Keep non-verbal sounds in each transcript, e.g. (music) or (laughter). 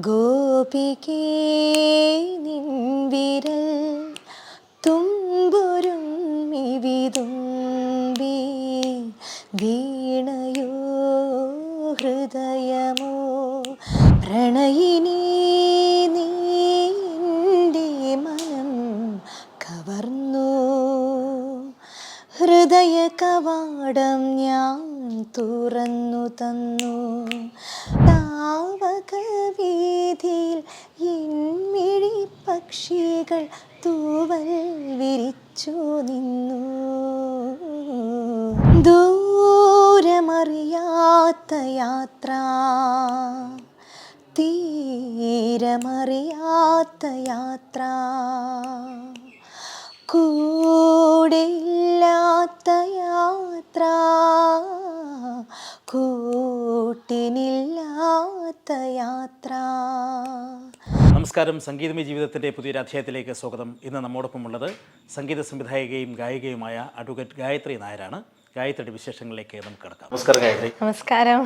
ഗോപികേ നിൻവിരൽ തുമ്പുരും മിവിതുമ്പി വീണയോ ഹൃദയമോ? പ്രണയിനി നീന്റെ മനം കവർന്നു. ഹൃദയ കവാടം ഞാൻ തുറന്നു തന്നു. താവക വീതിയിൽ ഇൻമിഴി പക്ഷികൾ തൂവൽ വിരിച്ചു നിന്നു. ദൂരമറിയാത്ത യാത്ര തീരമറിയാത്ത യാത്ര കൂടില്ലാത്ത യാത്ര കൂട്ടിനില്ലാത്ത യാത്ര നമസ്കാരം. സംഗീതമേ ജീവിതത്തിന്റെ പുതിയൊരു അധ്യായത്തിലേക്ക് സ്വാഗതം. ഇന്ന് നമ്മോടൊപ്പം ഉള്ളത് സംഗീത സംവിധായികയും ഗായികയുമായ അഡ്വക്കേറ്റ് ഗായത്രി നായരാണ്. ഗായത്രിയുടെ വിശേഷങ്ങളിലേക്ക് നമുക്ക് കിടക്കാം. നമസ്കാരം ഗായത്രി. നമസ്കാരം.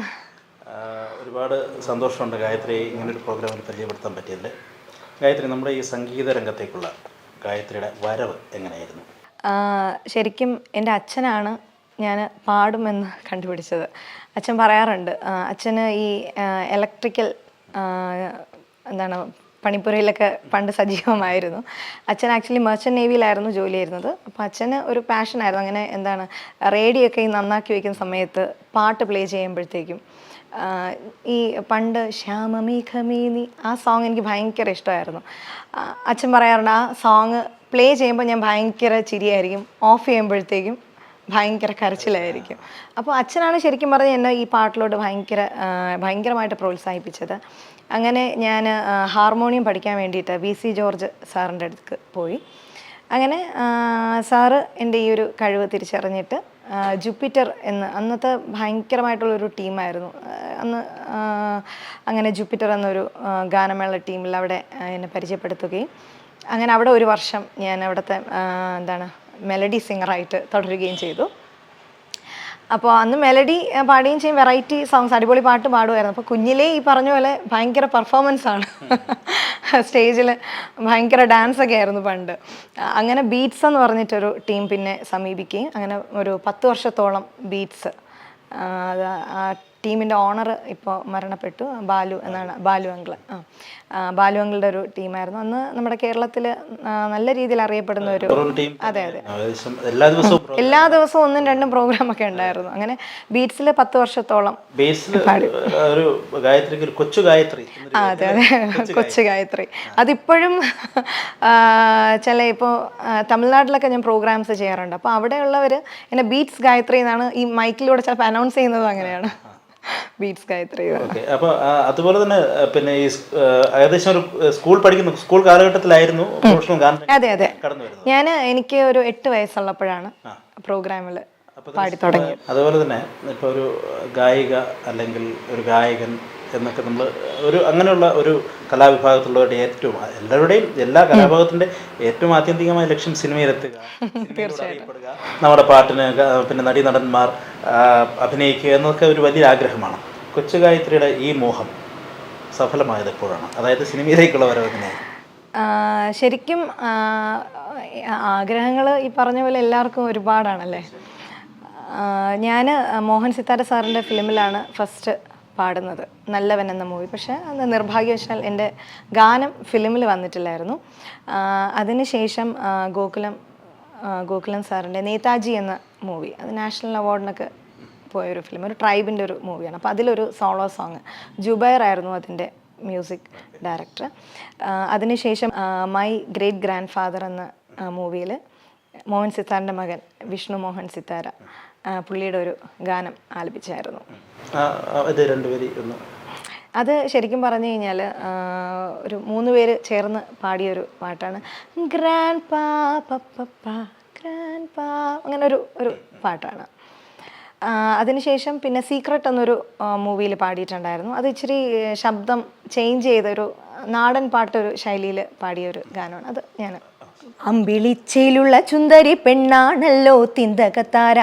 ഒരുപാട് സന്തോഷമുണ്ട് ഗായത്രി ഇങ്ങനൊരു പ്രോഗ്രാമിൽ പരിചയപ്പെടുത്താൻ പറ്റിയതിൽ. ഗായത്രി നമ്മുടെ ഈ സംഗീത രംഗത്തേക്കുള്ള ഗായത്രിയുടെ വരവ് എങ്ങനെയായിരുന്നു? ശരിക്കും എന്റെ അച്ഛനാണ് ഞാൻ പാടുമെന്ന് കണ്ടുപിടിച്ചത്. അച്ഛൻ പറയാറുണ്ട് അച്ഛന് ഈ ഇലക്ട്രിക്കൽ എന്താണ് പണിപ്പുരയിലൊക്കെ പണ്ട് സജീവമായിരുന്നു. അച്ഛൻ ആക്ച്വലി മെർച്ചന്റ് നേവിയിലായിരുന്നു ജോലി ചെയ്യുന്നത്. അപ്പോൾ അച്ഛന് ഒരു പാഷനായിരുന്നു അങ്ങനെ എന്താണ് റേഡിയോ ഒക്കെ നന്നാക്കി വയ്ക്കുന്ന സമയത്ത് പാട്ട് പ്ലേ ചെയ്യുമ്പോഴത്തേക്കും ഈ പണ്ട് ശ്യാമമേഘമേനി ആ സോങ് എനിക്ക് ഭയങ്കര ഇഷ്ടമായിരുന്നു. അച്ഛൻ പറയാറുണ്ട് ആ സോങ് പ്ലേ ചെയ്യുമ്പോൾ ഞാൻ ഭയങ്കര ചിരിയായിരിക്കും. ഓഫ് ചെയ്യുമ്പോഴത്തേക്കും ഭയങ്കര കരച്ചിലായിരിക്കും. അപ്പോൾ അച്ഛനാണ് ശരിക്കും പറഞ്ഞ് എന്നെ ഈ പാട്ടിലോട്ട് ഭയങ്കര ഭയങ്കരമായിട്ട് പ്രോത്സാഹിപ്പിച്ചത്. അങ്ങനെ ഞാൻ ഹാർമോണിയം പഠിക്കാൻ വേണ്ടിയിട്ട് വി സി ജോർജ് സാറിന്റെ അടുത്ത് പോയി. അങ്ങനെ സാറ് എന്റെ ഈ ഒരു കഴിവ് തിരിച്ചറിഞ്ഞിട്ട് ജൂപ്പിറ്റർ എന്ന് അന്നത്തെ ഭയങ്കരമായിട്ടുള്ളൊരു ടീമായിരുന്നു. അന്ന് അങ്ങനെ ജൂപ്പിറ്റർ എന്നൊരു ഗാനമേള ടീമിൽ അവിടെ എന്നെ പരിചയപ്പെടുത്തുകയും അങ്ങനെ അവിടെ ഒരു വർഷം ഞാൻ അവിടുത്തെ എന്താണ് മെലഡി സിംഗറായിട്ട് തുടരുകയും ചെയ്തു. അപ്പോൾ അന്ന് മെലഡി പാടുകയും ചെയ്യും. വെറൈറ്റി സോങ്സ് അടിപൊളി പാട്ട് പാടുമായിരുന്നു. അപ്പോൾ കുഞ്ഞിലേ ഈ പറഞ്ഞ പോലെ ഭയങ്കര പെർഫോമൻസ് ആണ്. (laughs) സ്റ്റേജിൽ ഭയങ്കര ഡാൻസ് ഒക്കെ ആയിരുന്നു പണ്ട്. അങ്ങനെ ബീറ്റ്സ് എന്ന് പറഞ്ഞിട്ടൊരു ടീം പിന്നെ സമീപിക്കുകയും അങ്ങനെ ഒരു പത്ത് വർഷത്തോളം ബീറ്റ്സ് ടീമിന്റെ ഓണർ ഇപ്പോൾ മരണപ്പെട്ടു ബാലു എന്നാണ് ബാലു അങ്കിൾ ആ ബാലു അങ്കിളുടെ ഒരു ടീമായിരുന്നു. അന്ന് നമ്മുടെ കേരളത്തിൽ നല്ല രീതിയിൽ അറിയപ്പെടുന്ന ഒരു അതെ അതെ. എല്ലാ ദിവസവും എല്ലാ ദിവസവും ഒന്നും രണ്ടും പ്രോഗ്രാം ഒക്കെ ഉണ്ടായിരുന്നു. അങ്ങനെ ബീറ്റ്സിൽ പത്ത് വർഷത്തോളം ഒരു ഗായത്രിക്ക് ഒരു കൊച്ചു ഗായത്രി അതെ അതെ. കൊച്ചു ഗായത്രി. അതിപ്പോഴും ചില ഇപ്പോൾ തമിഴ്നാട്ടിലൊക്കെ ഞാൻ പ്രോഗ്രാംസ് ചെയ്യാറുണ്ട്. അപ്പോൾ അവിടെയുള്ളവർ എന്നെ ബീറ്റ്സ് ഗായത്രി എന്നാണ് ഈ മൈക്കിലൂടെ ചിലപ്പോൾ അനൗൺസ് ചെയ്യുന്നത് അങ്ങനെയാണ്. ബീറ്റ്സ് ഗായത്രി അപ്പോൾ അതുപോലെ തന്നെ പിന്നെ ഈ ഏകദേശം ഒരു സ്കൂൾ പഠിക്കുന്ന സ്കൂൾ കാലഘട്ടത്തിലായിരുന്നു അതെ അതെ. ഞാൻ എനിക്ക് ഒരു എട്ട് വയസ്സുള്ളപ്പോഴാണ് പ്രോഗ്രാമിൽ പാടി തുടങ്ങി അതുപോലെ തന്നെ ഇപ്പോൾ ഒരു ഗായിക അല്ലെങ്കിൽ ഒരു ഗായകൻ എന്നൊക്കെ നമ്മൾ ഒരു അങ്ങനെയുള്ള ഒരു കലാവിഭാഗത്തുള്ളവരുടെ ഏറ്റവും എല്ലാവരുടെയും എല്ലാ കലാവിഭാഗത്തിന്റെ ഏറ്റവും ആത്യന്തികമായ ലക്ഷ്യം സിനിമയിലെത്തുക (laughs) അറിയപ്പെടുക നമ്മുടെ പാട്ടിന് പിന്നെ നടീനടന്മാർ നടന്മാർ അഭിനയിക്കുക എന്നൊക്കെ ഒരു വലിയ ആഗ്രഹമാണ്. കൊച്ചു ഗായത്രിയുടെ ഈ മോഹം സഫലമായത് എപ്പോഴാണ്? അതായത് സിനിമയിലേക്കുള്ള വരവ് എങ്ങനെയാണ് ശരിക്കും ആഗ്രഹങ്ങൾ ഈ പറഞ്ഞ പോലെ എല്ലാവർക്കും ഒരുപാടാണല്ലേ? ഞാൻ മോഹൻ സിത്താര സാറിന്റെ ഫിലിമിലാണ് ഫസ്റ്റ് പാടുന്നത്. നല്ലവൻ എന്ന മൂവി പക്ഷേ അത് നിർഭാഗ്യവശാൽ എന്റെ ഗാനം ഫിലിമിൽ വന്നിട്ടില്ലായിരുന്നു. അതിനുശേഷം ഗോകുലം ഗോകുലം സാറിന്റെ നേതാജി എന്ന മൂവി അത് നാഷണൽ അവാർഡിനൊക്കെ പോയൊരു ഫിലിം ഒരു ട്രൈബിന്റെ ഒരു മൂവിയാണ് അപ്പോൾ അതിലൊരു സോളോ സോങ് ജുബൈർ ആയിരുന്നു അതിന്റെ മ്യൂസിക് ഡയറക്ടർ അതിനുശേഷം മൈ ഗ്രേറ്റ് ഗ്രാൻഡ് ഫാദർ എന്ന മൂവിയിൽ മോഹൻ സിത്താറിന്റെ മകൻ വിഷ്ണു മോഹൻ സിത്താര. പുള്ളിയുടെ ഒരു ഗാനം ആലപിച്ചായിരുന്നു. അത് ശരിക്കും പറഞ്ഞു കഴിഞ്ഞാൽ ഒരു മൂന്ന് പേര് ചേർന്ന് പാടിയൊരു പാട്ടാണ്. ഗ്രാൻഡ് പാ പപ്പ ഗ്രാൻഡ് പാ അങ്ങനെ ഒരു ഒരു പാട്ടാണ്. അതിനുശേഷം പിന്നെ സീക്രട്ട് എന്നൊരു മൂവിയിൽ പാടിയിട്ടുണ്ടായിരുന്നു. അത് ഇച്ചിരി ശബ്ദം ചേഞ്ച് ചെയ്തൊരു നാടൻ പാട്ടൊരു ശൈലിയിൽ പാടിയ ഒരു ഗാനമാണ്. അത് ഞാൻ അമ്പിളിച്ചയിലുള്ള ചുന്ദരി പെണ്ണാണല്ലോ തിന്തകത്താര.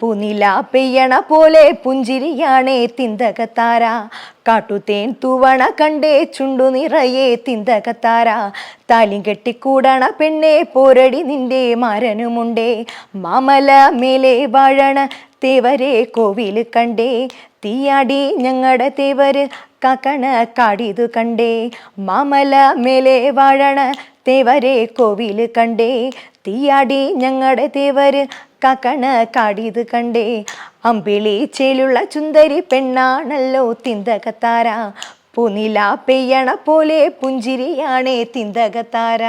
പുനില പെയ്യണ പോലെ പുഞ്ചിരിയാണേ തിന്തകത്താര. കാട്ടുതേൻ തൂവണ കണ്ടേ ചുണ്ടു നിറയെ തിന്തകത്താര. താലിം കെട്ടിക്കൂടണ പെണ്ണെ പോരടി നിന്റെ മരനുമുണ്ടേ. മാമല മേലെ വാഴണ തേവരെ കോവിൽ കണ്ടേ. തീയാടി ഞങ്ങളുടെ തേവര് കാക്കണ കാടിതു കണ്ടേ. മാമല മേലെ വാഴണ തേവരെ കോവിൽ കണ്ടേ. തീയാടി ഞങ്ങളുടെ തേവര് കക്കണ് കാടിത് കണ്ടേ. അമ്പിളി ചേലുള്ള ചുന്ദരി പെണ്ണാണല്ലോ തിന്തകത്താര. പൂനില പെയ്യണ പോലെ പുഞ്ചിരിയാണേ തിന്തകത്താര.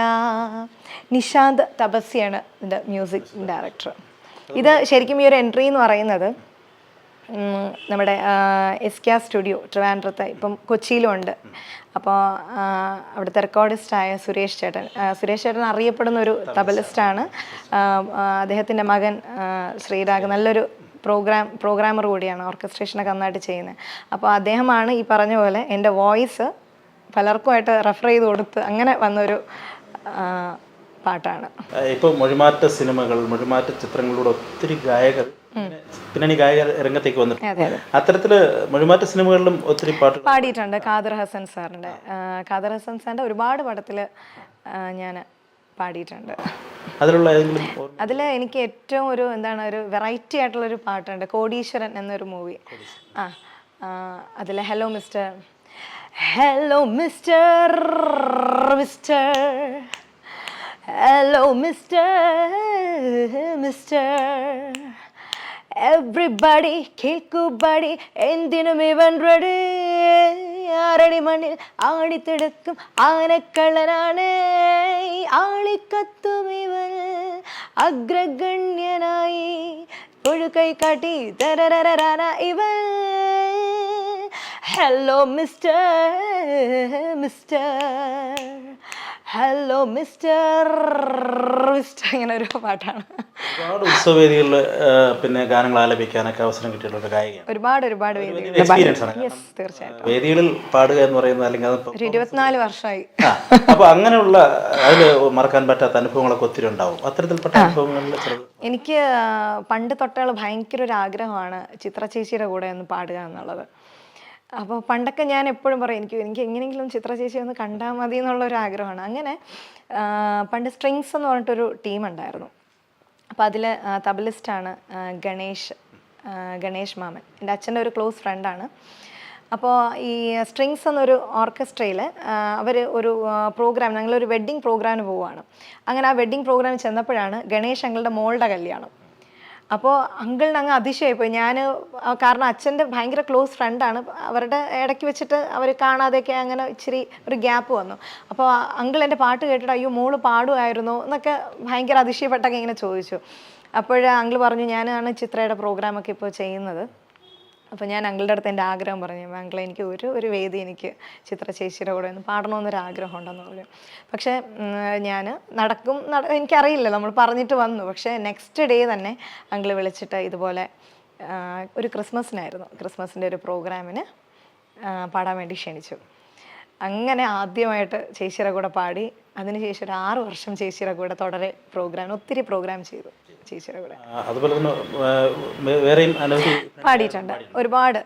നിഷാന്ത് തപസ്യാണ് ഇതിന്റെ മ്യൂസിക് ഡയറക്ടർ. ഇത് ശരിക്കും ഈ ഒരു എൻട്രി എന്ന് പറയുന്നത് നമ്മുടെ എസ് കെ സ്റ്റുഡിയോ ട്രിവാൻഡ്രത്ത് ഇപ്പം കൊച്ചിയിലും ഉണ്ട് അപ്പോൾ അവിടുത്തെ റെക്കോർഡിസ്റ്റായ സുരേഷ് ചേട്ടൻ സുരേഷ് ചേട്ടൻ അറിയപ്പെടുന്ന ഒരു തബലിസ്റ്റാണ് അദ്ദേഹത്തിന്റെ മകൻ ശ്രീരാഗ് നല്ലൊരു പ്രോഗ്രാം പ്രോഗ്രാമർ കൂടിയാണ് ഓർക്കസ്ട്രേഷനൊക്കെ നന്നായിട്ട് ചെയ്യുന്നത്. അപ്പോൾ അദ്ദേഹമാണ് ഈ പറഞ്ഞ പോലെ എന്റെ വോയിസ് പലർക്കുമായിട്ട് റെഫർ ചെയ്ത് കൊടുത്ത് അങ്ങനെ വന്നൊരു പാട്ടാണ്. ഇപ്പോൾ മൊഴിമാറ്റ സിനിമകൾ മൊഴിമാറ്റ ചിത്രങ്ങളിലൂടെ ഒത്തിരി ഗായകർ പിന്നണി ഗായക രംഗത്തേക്ക് വന്നിട്ടുണ്ട് അതെ അതെ. അത്തരത്തിൽ മൊഴിമാറ്റ സിനിമകളിലും ഒത്തിരി പാട്ട് പാടിയിട്ടുണ്ട് ഖാദർ ഹസൻ സാറിന്റെ ഖാദർ ഹസൻ സാറിന്റെ ഒരുപാട് പടത്തിൽ ഞാൻ പാടിയിട്ടുണ്ട്. അതിലുള്ള അതിൽ എനിക്ക് ഏറ്റവും ഒരു എന്താണ് ഒരു വെറൈറ്റി ആയിട്ടുള്ള ഒരു പാട്ടുണ്ട്. കോടീശ്വരൻ എന്നൊരു മൂവി. ആ അതിൽ hello mister hello mister mister hello mister mister. Everybody കേക്കുബടി എന്തിനും ഇവൻ റെഡി. ആറടി മണ്ണിൽ ആടിത്തിടക്കും ആനക്കള്ളനാണ്. ആളിക്കത്തും ഇവൻ അഗ്രഗണ്യനായി. ഒഴുകൈ കാട്ടി തരരരരര ഇവൻ. Hello mister mister hello mister mister ഇങ്ങനെ ഒരു പാട്ടാണ്. ഒരുപാട് ഉത്സവവേദികളിൽ പിന്നെ ഗാനങ്ങൾ ആലപിക്കാനൊക്കെ അവസരം കിട്ടിയിട്ടുള്ള ഒരു ഗായികയാണ്. ഒരുപാട് ഒരുപാട് എക്സ്പീരിയൻസ് ആണ്. യെസ് തീർച്ചയായിട്ടും. വേദികളിൽ പാടുക എന്ന് പറയുന്നത് അല്ലെങ്കിൽ അത് ഒരു ഇരുപത്തിനാല് വർഷമായി. അപ്പോൾ അപ്പൊ അങ്ങനെയുള്ള അതിൽ മറക്കാൻ പറ്റാത്ത അനുഭവങ്ങളൊക്കെ ഒത്തിരി ഉണ്ടാവും. അത്തരത്തിൽപ്പെട്ട അനുഭവങ്ങളിൽ ചെറുത് എനിക്ക് പണ്ട് തൊട്ടുള്ള ഭയങ്കര ഒരു ആഗ്രഹമാണ് ചിത്ര ചേച്ചിയുടെ കൂടെ ഒന്ന് പാടുക എന്നുള്ളത്. അപ്പോൾ പണ്ടൊക്കെ ഞാൻ എപ്പോഴും പറയും എനിക്ക് എനിക്ക് എങ്ങനെയെങ്കിലും ചിത്ര ചേച്ചി ഒന്ന് കണ്ടാൽ മതി എന്നുള്ള ഒരു ആഗ്രഹമാണ്. അങ്ങനെ പണ്ട് സ്ട്രിങ്സ് എന്ന് പറഞ്ഞിട്ടൊരു ടീം ഉണ്ടായിരുന്നു. അപ്പോൾ അതിൽ തബലിസ്റ്റാണ് ഗണേഷ് ഗണേഷ് മാമൻ. എന്റെ അച്ഛന്റെ ഒരു ക്ലോസ് ഫ്രണ്ടാണ് അപ്പോൾ ഈ സ്ട്രിങ്സ് എന്നൊരു ഓർക്കസ്ട്രയിൽ അവർ ഒരു പ്രോഗ്രാം ഞങ്ങളൊരു വെഡ്ഡിങ് പ്രോഗ്രാമിന് പോവുകയാണ് അങ്ങനെ ആ വെഡ്ഡിങ് പ്രോഗ്രാമിൽ ചെന്നപ്പോഴാണ് ഗണേഷ് ഞങ്ങളുടെ മോളുടെ കല്യാണം. അപ്പോൾ അങ്കിളിന് അങ്ങ് അതിശയായിപ്പോയി ഞാൻ കാരണം അച്ഛന്റെ ഭയങ്കര ക്ലോസ് ഫ്രണ്ടാണ് അവരുടെ ഇടയ്ക്ക് വെച്ചിട്ട് അവർ കാണാതെയൊക്കെ അങ്ങനെ ഇച്ചിരി ഒരു ഗ്യാപ്പ് വന്നു. അപ്പോൾ അങ്കിൾ എന്റെ പാട്ട് കേട്ടിട്ട് അയ്യോ മോൾ പാടുമായിരുന്നു എന്നൊക്കെ ഭയങ്കര അതിശയപ്പെട്ടൊക്കെ ഇങ്ങനെ ചോദിച്ചു. അപ്പോഴേ അങ്കിൾ പറഞ്ഞു ഞാനാണ് ചിത്രയുടെ പ്രോഗ്രാമൊക്കെ ഇപ്പോൾ ചെയ്യുന്നത്. അപ്പോൾ ഞാൻ അങ്കിളുടെ അടുത്ത് എന്റെ ആഗ്രഹം പറഞ്ഞു അങ്കിളെ എനിക്ക് ഒരു ഒരു വേദി എനിക്ക് ചിത്ര ചേച്ചിയുടെ കൂടെ ഒന്ന് പാടണമെന്നൊരു ആഗ്രഹം ഉണ്ടെന്ന് പറഞ്ഞു. പക്ഷേ ഞാൻ നടക്കും നട എനിക്കറിയില്ല നമ്മൾ പറഞ്ഞിട്ട് വന്നു. പക്ഷേ നെക്സ്റ്റ് ഡേ തന്നെ അങ്കിൾ വിളിച്ചിട്ട് ഇതുപോലെ ഒരു ക്രിസ്മസിനായിരുന്നു. ക്രിസ്മസിന്റെ ഒരു പ്രോഗ്രാമിന് പാടാൻ വേണ്ടി ക്ഷണിച്ചു. അങ്ങനെ ആദ്യമായിട്ട് ചേച്ചിയുടെ കൂടെ പാടി അതിനുശേഷം ഒരു ആറ് വർഷം ചേച്ചിയുടെ കൂടെ തുടരെ പ്രോഗ്രാം ഒത്തിരി പ്രോഗ്രാം ചെയ്തു. ചേച്ചിയുടെ കൂടെ. അതുപോലെ തന്നെ വേറെയും പാടിയിട്ടുണ്ട്. ഒരുപാട്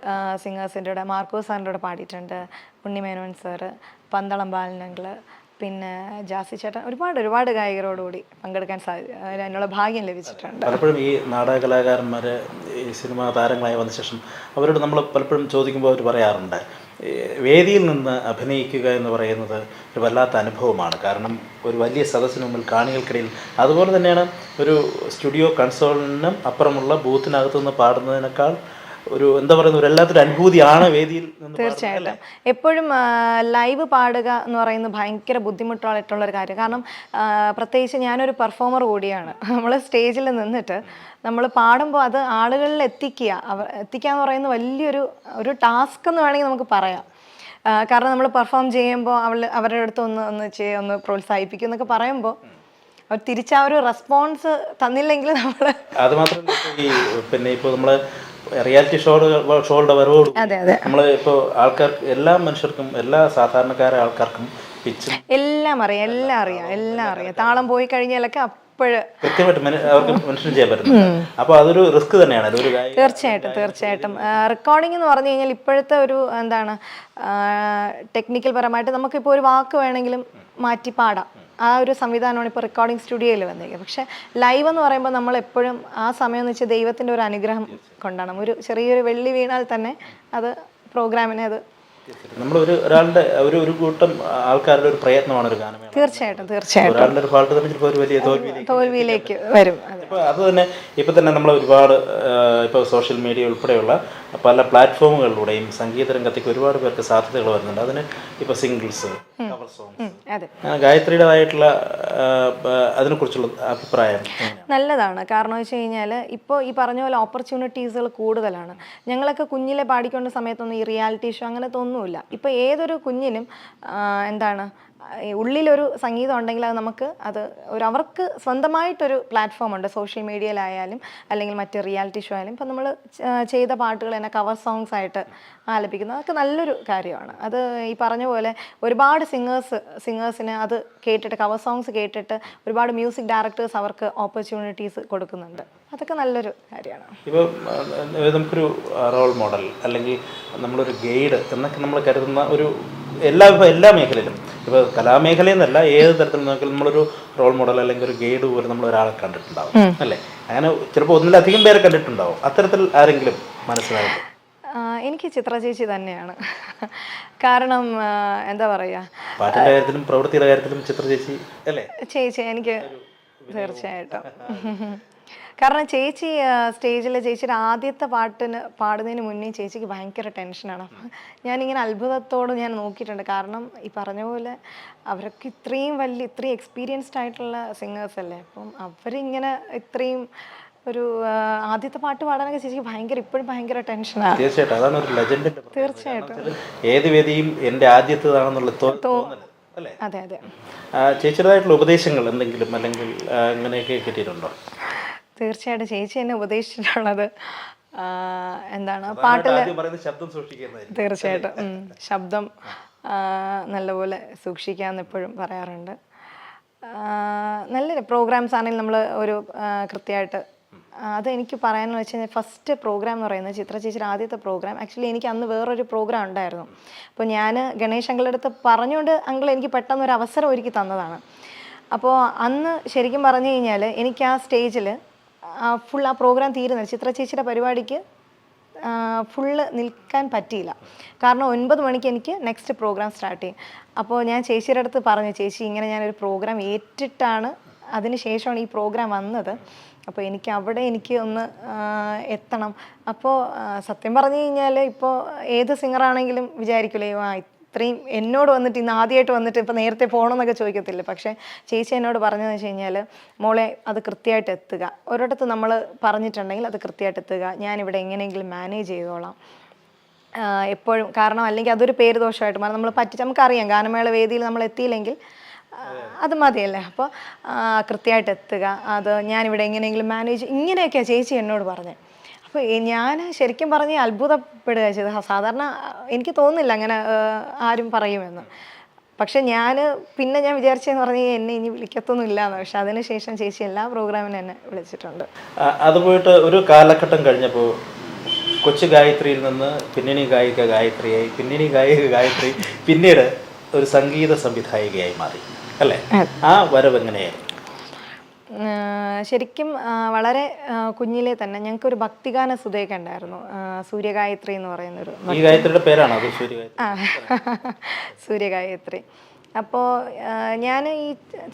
സിംഗേഴ്സിന്റെ കൂടെ മാർക്കോ സാറിന്റെ കൂടെ പാടിയിട്ടുണ്ട് ഉണ്ണിമേനോൻ സാറ് പന്തളം ബാലനങ്ങൾ പിന്നെ ജാസി ചേട്ടൻ ഒരുപാട് ഒരുപാട് ഗായകരോടുകൂടി പങ്കെടുക്കാൻ സാധിച്ചു അതിനുള്ള ഭാഗ്യം ലഭിച്ചിട്ടുണ്ട്. പലപ്പോഴും ഈ നാടക കലാകാരന്മാർ ഈ സിനിമാ താരങ്ങളായി വന്ന ശേഷം അവരോട് നമ്മൾ പലപ്പോഴും ചോദിക്കുമ്പോൾ അവർ പറയാറുണ്ട് വേദിയിൽ നിന്ന് അഭിനയിക്കുക എന്ന് പറയുന്നത് ഒരു വല്ലാത്ത അനുഭവമാണ്. കാരണം ഒരു വലിയ സദസ്സിന് മുമ്പിൽ കാണികൾക്കിടയിൽ അതുപോലെ തന്നെയാണ് ഒരു സ്റ്റുഡിയോ കൺസോളിനും അപ്പുറമുള്ള ബൂത്തിനകത്തുനിന്ന് പാടുന്നതിനേക്കാൾ ഒരു എന്താ പറയുന്ന ഒരു വല്ലാത്തൊരു അനുഭൂതിയാണ് വേദിയിൽ തീർച്ചയായിട്ടും. എപ്പോഴും ലൈവ് പാടുക എന്ന് പറയുന്നത് ഭയങ്കര ബുദ്ധിമുട്ടായിട്ടുള്ള ഒരു കാര്യം കാരണം പ്രത്യേകിച്ച് ഞാനൊരു പെർഫോമർ കൂടിയാണ്. നമ്മൾ സ്റ്റേജിൽ നിന്നിട്ട് നമ്മൾ പാടുമ്പോൾ അത് ആളുകളിൽ എത്തിക്കുക. അവർ എത്തിക്കുക എന്ന് പറയുന്നത് വലിയൊരു ഒരു ടാസ്ക് എന്ന് വേണമെങ്കിൽ നമുക്ക് പറയാം. കാരണം നമ്മൾ പെർഫോം ചെയ്യുമ്പോൾ അവൾ അവരുടെ അടുത്ത് ഒന്ന് ഒന്ന് ചെയ്യ ഒന്ന് പ്രോത്സാഹിപ്പിക്കും എന്നൊക്കെ പറയുമ്പോൾ അവർ തിരിച്ച ഒരു റെസ്പോൺസ് തന്നില്ലെങ്കിൽ നമ്മൾ അത് മാത്രമല്ല ഈ പിന്നെ ഇപ്പോൾ നമ്മൾ റിയാലിറ്റി ഷോകൾ ഷോകളുടെ വരവോട് നമ്മൾ ഇപ്പോൾ ആൾക്കാർക്ക് എല്ലാ മനുഷ്യർക്കും എല്ലാ സാധാരണക്കാരെ ആൾക്കാർക്കും പിച്ചും എല്ലാം അറിയാം എല്ലാം അറിയാം എല്ലാം അറിയാം. താളം പോയി കഴിഞ്ഞാലൊക്കെ അപ്പോഴ് കൃത്യമായിട്ട് മന- അവർക്ക് മെൻഷൻ ചെയ്യാൻ പറ്റുന്നുണ്ട് അപ്പോൾ അതൊരു റിസ്ക് തന്നെയാണ്. തീർച്ചയായിട്ടും തീർച്ചയായിട്ടും. റെക്കോർഡിംഗ് എന്ന് പറഞ്ഞു കഴിഞ്ഞാൽ ഇപ്പോഴത്തെ ഒരു എന്താണ് ടെക്നിക്കൽ പരമായിട്ട് നമുക്കിപ്പോൾ ഒരു വാക്ക് വേണമെങ്കിലും മാറ്റി പാടാം. ആ ഒരു സംവിധാനമാണ് ഇപ്പോൾ റെക്കോർഡിംഗ് സ്റ്റുഡിയോയിൽ വന്നിരിക്കുന്നത്. പക്ഷേ ലൈവ് എന്ന് പറയുമ്പോൾ നമ്മൾ എപ്പോഴും ആ സമയം എന്ന് വെച്ചാൽ ദൈവത്തിന്റെ ഒരു അനുഗ്രഹം കൊണ്ടാണ്. ഒരു ചെറിയൊരു വെള്ളി വീണാൽ തന്നെ അത് പ്രോഗ്രാമിനെ അത് നമ്മൾ ഒരു ഒരാളുടെ ഒരു ഒരു കൂട്ടം ആൾക്കാരുടെ ഒരു പ്രയത്നമാണ് ഒരു ഗാനം തീർച്ചയായിട്ടും തീർച്ചയായിട്ടും. ഒരാളുടെ ഒരു ഫാൾട്ട് തന്നെ ചിലപ്പോൾ ഒരു വലിയ തോൽവിയിലേക്ക് വരും. ഇപ്പോൾ അത് തന്നെ ഇപ്പം തന്നെ നമ്മൾ ഒരുപാട് ഇപ്പോൾ സോഷ്യൽ മീഡിയ ഉൾപ്പെടെയുള്ള പല പ്ലാറ്റ്ഫോമുകളിലൂടെയും സംഗീത രംഗത്തേക്ക് ഒരുപാട് പേർക്ക് സാധ്യതകൾ വരുന്നുണ്ട്. അതിന് ഇപ്പോൾ സിംഗിൾസ് കവർ സോങ്സ് ഗായത്രിയുടേതായിട്ടുള്ള അതിനെക്കുറിച്ചുള്ള അഭിപ്രായം നല്ലതാണ്. കാരണം വെച്ച് കഴിഞ്ഞാൽ ഇപ്പോൾ ഈ പറഞ്ഞ പോലെ ഓപ്പർച്യൂണിറ്റീസുകൾ കൂടുതലാണ്. ഞങ്ങളൊക്കെ കുഞ്ഞിലെ പാടിക്കൊണ്ട സമയത്തൊന്നും ഈ റിയാലിറ്റി ഷോ അങ്ങനത്തെ ഒന്നുമില്ല ഇപ്പോൾ ഏതൊരു കുഞ്ഞിനും എന്താണ് ഉള്ളിലൊരു സംഗീതം ഉണ്ടെങ്കിൽ അത് നമുക്ക് അത് ഒരു അവർക്ക് സ്വന്തമായിട്ടൊരു പ്ലാറ്റ്ഫോം ഉണ്ട് സോഷ്യൽ മീഡിയയിലായാലും അല്ലെങ്കിൽ മറ്റ് റിയാലിറ്റി ഷോ ആയാലും. ഇപ്പം നമ്മൾ ചെയ്ത പാട്ടുകൾ തന്നെ കവർ സോങ്സ് ആയിട്ട് ആലപിക്കുന്നത് അതൊക്കെ നല്ലൊരു കാര്യമാണ്. അത് ഈ പറഞ്ഞ പോലെ ഒരുപാട് സിംഗേഴ്സ് സിംഗേഴ്സിന് അത് കേട്ടിട്ട് കവർ സോങ്സ് കേട്ടിട്ട് ഒരുപാട് മ്യൂസിക് ഡയറക്ടേഴ്സ് അവർക്ക് ഓപ്പർച്യൂണിറ്റീസ് കൊടുക്കുന്നുണ്ട്. അതൊക്കെ നല്ലൊരു കാര്യമാണ്. ഇപ്പോൾ നമുക്കൊരു റോൾ മോഡൽ അല്ലെങ്കിൽ നമ്മളൊരു ഗൈഡ് എന്നൊക്കെ നമ്മൾ കരുതുന്ന ഒരു എല്ലാ എല്ലാ മേഖലയിലും ഇപ്പോൾ കലാമേഖലയിൽ നിന്നല്ല ഏത് തരത്തിൽ നോക്കിയാലും നമ്മളൊരു റോൾ മോഡൽ അല്ലെങ്കിൽ ഒരു ഗൈഡ് പോലെ നമ്മൾ ഒരാളെ കണ്ടിട്ടുണ്ടാവും അല്ലേ? അങ്ങനെ ചിലപ്പോൾ ഒന്നിലധികം പേരെ കണ്ടിട്ടുണ്ടാവും. അത്തരത്തിൽ ആരെങ്കിലും മനസ്സിലായിട്ട് എനിക്ക് ചിത്ര ചേച്ചി തന്നെയാണ്. കാരണം എന്താ കാര്യത്തിലും പ്രവൃത്തിയുടെ കാര്യത്തിലും ചിത്ര ചേച്ചി അല്ലേ? ചേച്ചി എനിക്ക് തീർച്ചയായിട്ടും. കാരണം ചേച്ചി സ്റ്റേജിൽ ചേച്ചിയുടെ ആദ്യത്തെ പാട്ടിന് പാടുന്നതിന് മുന്നേ ചേച്ചിക്ക് ഭയങ്കര ടെൻഷനാണ്. അപ്പം ഞാനിങ്ങനെ അത്ഭുതത്തോട് ഞാൻ നോക്കിയിട്ടുണ്ട്. കാരണം ഈ പറഞ്ഞ പോലെ അവരൊക്കെ ഇത്രയും വലിയ ഇത്രയും എക്സ്പീരിയൻസ്ഡ് ആയിട്ടുള്ള സിംഗേഴ്സ് അല്ലേ? അപ്പം അവരിങ്ങനെ ഇത്രയും ഒരു ആദ്യത്തെ പാട്ട് പാടാനൊക്കെ ചേച്ചിക്ക് ഭയങ്കര ഇപ്പോഴും ഭയങ്കര ടെൻഷനാണ്. തീർച്ചയായിട്ടും. അതാണ് ഒരു തീർച്ചയായിട്ടും. ഏത് വേദിയും എന്റെ ആദ്യത്തേതാണെന്നുള്ള അതെ അതെ. ചേച്ചിയുടേതായിട്ടുള്ള ഉപദേശങ്ങൾ എന്തെങ്കിലും അല്ലെങ്കിൽ അങ്ങനെയൊക്കെ കിട്ടിയിട്ടുണ്ടോ? തീർച്ചയായിട്ടും ചേച്ചി എന്നെ ഉപദേശിച്ചിട്ടുള്ളത് എന്താണ് സൂക്ഷിക്കുന്നതായിരിക്കും. തീർച്ചയായിട്ടും ശബ്ദം നല്ലപോലെ സൂക്ഷിക്കാമെന്ന് എപ്പോഴും പറയാറുണ്ട്. നല്ല പ്രോഗ്രാംസ് ആണെങ്കിൽ നമ്മൾ ഒരു കൃത്യമായിട്ട് അത് എനിക്ക് പറയാനെന്ന് വെച്ച് കഴിഞ്ഞാൽ ഫസ്റ്റ് പ്രോഗ്രാം എന്ന് പറയുന്നത് ചിത്ര ചേച്ചിയുടെ ആദ്യത്തെ പ്രോഗ്രാം. ആക്ച്വലി എനിക്ക് അന്ന് വേറൊരു പ്രോഗ്രാം ഉണ്ടായിരുന്നു. അപ്പോൾ ഞാൻ ഗണേഷ് അങ്കിളുടെ അടുത്ത് പറഞ്ഞുകൊണ്ട് അങ്കിൾ എനിക്ക് പെട്ടെന്ന് ഒരു അവസരം ഒരുക്കി തന്നതാണ്. അപ്പോൾ അന്ന് ശരിക്കും പറഞ്ഞു കഴിഞ്ഞാൽ എനിക്ക് ആ സ്റ്റേജിൽ ഫുൾ ആ പ്രോഗ്രാം തീരുന്നത് ചിത്ര ചേച്ചിയുടെ പരിപാടിക്ക് ഫുള്ള് നിൽക്കാൻ പറ്റിയില്ല. കാരണം ഒൻപത് മണിക്ക് എനിക്ക് നെക്സ്റ്റ് പ്രോഗ്രാം സ്റ്റാർട്ട് ചെയ്യും. അപ്പോൾ ഞാൻ ചേച്ചിയുടെ അടുത്ത് പറഞ്ഞു ചേച്ചി ഇങ്ങനെ ഞാനൊരു പ്രോഗ്രാം ഏറ്റിട്ടാണ് അതിന് ശേഷമാണ് ഈ പ്രോഗ്രാം വന്നത്. അപ്പോൾ എനിക്ക് അവിടെ എനിക്ക് ഒന്ന് എത്തണം. അപ്പോൾ സത്യം പറഞ്ഞു കഴിഞ്ഞാൽ ഇപ്പോൾ ഏത് സിംഗറാണെങ്കിലും വിചാരിക്കില്ലേ ആ ഇത്രയും എന്നോട് വന്നിട്ട് ഇന്ന് ആദ്യമായിട്ട് വന്നിട്ട് ഇപ്പോൾ നേരത്തെ പോകണമെന്നൊക്കെ ചോദിക്കത്തില്ല. പക്ഷേ ചേച്ചി എന്നോട് പറഞ്ഞതെന്ന് വെച്ച് കഴിഞ്ഞാൽ മോളെ അത് കൃത്യമായിട്ട് എത്തുക. ഒരിടത്ത് നമ്മൾ പറഞ്ഞിട്ടുണ്ടെങ്കിൽ അത് കൃത്യമായിട്ട് എത്തുക. ഞാനിവിടെ എങ്ങനെയെങ്കിലും മാനേജ് ചെയ്തോളാം. എപ്പോഴും കാരണം അല്ലെങ്കിൽ അതൊരു പേര് ദോഷമായിട്ട് മാറും. നമ്മൾ പറ്റി നമുക്കറിയാം. ഗാനമേള വേദിയിൽ നമ്മൾ എത്തിയില്ലെങ്കിൽ അത് മതിയല്ലേ? അപ്പോൾ കൃത്യമായിട്ട് എത്തുക. അത് ഞാനിവിടെ എങ്ങനെയെങ്കിലും മാനേജ് ഇങ്ങനെയൊക്കെയാണ് ചേച്ചി എന്നോട് പറഞ്ഞത്. അപ്പോൾ ഞാൻ ശരിക്കും പറഞ്ഞ് അത്ഭുതപ്പെടുക ചെയ്തത്. സാധാരണ എനിക്ക് തോന്നുന്നില്ല അങ്ങനെ ആരും പറയുമെന്ന്. പക്ഷെ ഞാൻ പിന്നെ ഞാൻ വിചാരിച്ചതെന്ന് പറഞ്ഞ് എന്നെ ഇനി വിളിക്കത്തൊന്നുമില്ല എന്ന് പക്ഷെ അതിനുശേഷം ചേച്ചി എല്ലാ പ്രോഗ്രാമിനും എന്നെ വിളിച്ചിട്ടുണ്ട്. അത് പോയിട്ട് ഒരു കാലഘട്ടം കഴിഞ്ഞപ്പോൾ കൊച്ചു ഗായത്രിയിൽ നിന്ന് പിന്നണി ഗായിക ഗായത്രിയായി പിന്നണി ഗായിക ഗായത്രി പിന്നീട് ഒരു സംഗീത സംവിധായികയായി മാറി. അല്ലേ? ആ വരവ് എങ്ങനെയായിരുന്നു? ശരിക്കും വളരെ കുഞ്ഞിലെ തന്നെ ഞങ്ങൾക്ക് ഒരു ഭക്തിഗാന സുതയൊക്കെ ഉണ്ടായിരുന്നു. സൂര്യഗായത്രി എന്ന് പറയുന്നൊരു ഈ ഗായത്രിയുടെ പേരാണോ അത് ആ സൂര്യഗായത്രി. അപ്പോൾ ഞാൻ ഈ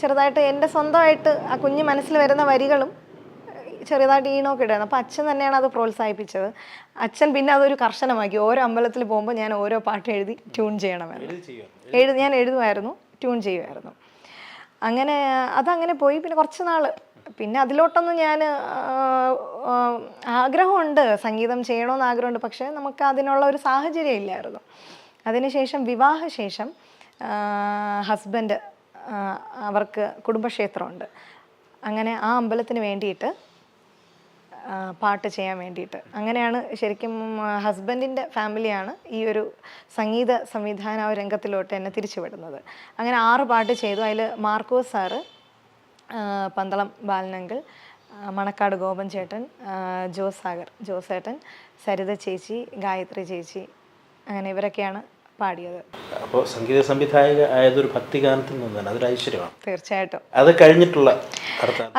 ചെറുതായിട്ട് എന്റെ സ്വന്തമായിട്ട് ആ കുഞ്ഞു മനസ്സിൽ വരുന്ന വരികളും ചെറുതായിട്ട് ഈണമൊക്കെ ഇടുന്നു അപ്പോൾ അച്ഛൻ തന്നെയാണ് അത് പ്രോത്സാഹിപ്പിച്ചത്. അച്ഛൻ പിന്നെ അതൊരു കർശനമാക്കി. ഓരോ അമ്പലത്തിൽ പോകുമ്പോൾ ഞാൻ ഓരോ പാട്ട് എഴുതി ട്യൂൺ ചെയ്യണമെന്ന്. ഇത് എഴുതി ഞാൻ എഴുതുമായിരുന്നു ട്യൂൺ ചെയ്യുമായിരുന്നു. അങ്ങനെ അതങ്ങനെ പോയി. പിന്നെ കുറച്ച് നാൾ പിന്നെ അതിലോട്ടൊന്നും ഞാൻ ആഗ്രഹമുണ്ട്. സംഗീതം ചെയ്യണമെന്ന് ആഗ്രഹമുണ്ട്. പക്ഷേ നമുക്ക് അതിനുള്ള ഒരു സാഹചര്യം ഇല്ലായിരുന്നു. അതിനുശേഷം വിവാഹശേഷം ഹസ്ബൻഡ് അവർക്ക് കുടുംബക്ഷേത്രമുണ്ട്. അങ്ങനെ ആ അമ്പലത്തിന് വേണ്ടിയിട്ട് പാട്ട് ചെയ്യാൻ വേണ്ടിയിട്ട്. അങ്ങനെയാണ് ശരിക്കും ഹസ്ബൻഡിന്റെ ഫാമിലിയാണ് ഈ ഒരു സംഗീത സംവിധാന ആ രംഗത്തിലോട്ട് എന്നെ തിരിച്ചുവിടുന്നത്. അങ്ങനെ ആറ് പാട്ട് ചെയ്തു. അതിൽ മാർക്കോസ് സാറ് പന്തളം ബാലനങ്കിൾ മണക്കാട് ഗോപൻ ചേട്ടൻ ജോസാഗർ ജോസ് സാഗർ ജോസേട്ടൻ സരിത ചേച്ചി ഗായത്രി ചേച്ചി അങ്ങനെ ഇവരൊക്കെയാണ് പാടിയത്. അപ്പോൾ സംഗീത സംവിധായക ആയതൊരു ഭക്തിഗാനത്തിൽ നിന്ന് തന്നെ അതൊരു ഐശ്വര്യമാണ്. തീർച്ചയായിട്ടും. അത് കഴിഞ്ഞിട്ടുള്ള